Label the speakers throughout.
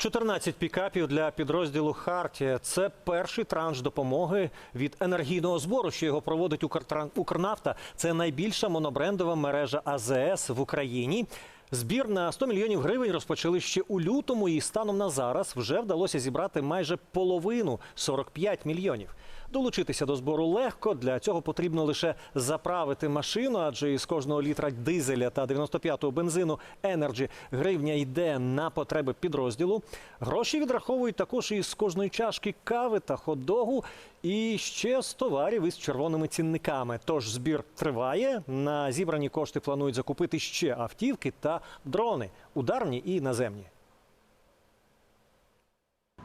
Speaker 1: 14 пікапів для підрозділу Хартія. Це перший транш допомоги від енергійного збору, що його проводить «Укртран- Укрнафта. Це найбільша монобрендова мережа АЗС в Україні. Збір на 100 мільйонів гривень розпочали ще у лютому, і станом на зараз вже вдалося зібрати майже половину 45 мільйонів. Долучитися до збору легко. Для цього потрібно лише заправити машину, адже із кожного літра дизеля та 95-го бензину Energy гривня йде на потреби підрозділу. Гроші відраховують також із кожної чашки кави та хот-догу і ще з товарів із червоними цінниками. Тож збір триває. На зібрані кошти планують закупити ще автівки та дрони ударні і наземні.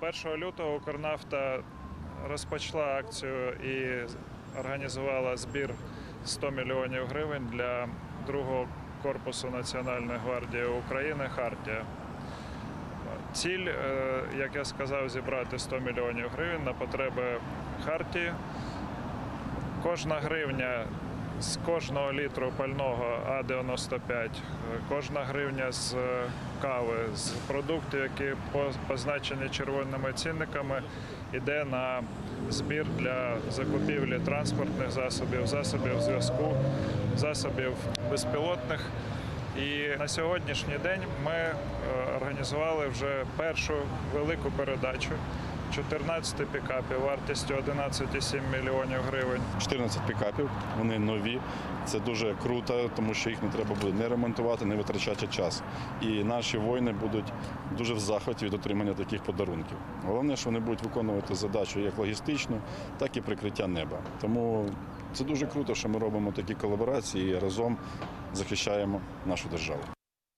Speaker 2: 1 лютого Укрнафта розпочала акцію і організувала збір 100 мільйонів гривень для другого корпусу Національної гвардії України Хартія. Ціль, е, як я сказав, зібрати 100 мільйонів гривень на потреби Хартії. Кожна гривня з кожного літру пального А95, е, кожна гривня з е, кави, з продуктів, які по- позначені червоними цінниками, йде на збір для закупівлі транспортних засобів, засобів зв'язку, засобів безпілотних. І на сьогоднішній день ми е, організували вже першу велику передачу 14 пікапів вартістю 11,7 мільйонів гривень.
Speaker 3: 14 пікапів, вони нові. Це дуже круто, тому що їх не треба буде не ремонтувати, не витрачати час. І наші воїни будуть дуже в захваті від отримання таких подарунків. Головне, що вони будуть виконувати задачу як логістичну, так і прикриття неба. Тому це дуже круто, що ми робимо такі колаборації і разом захищаємо нашу державу.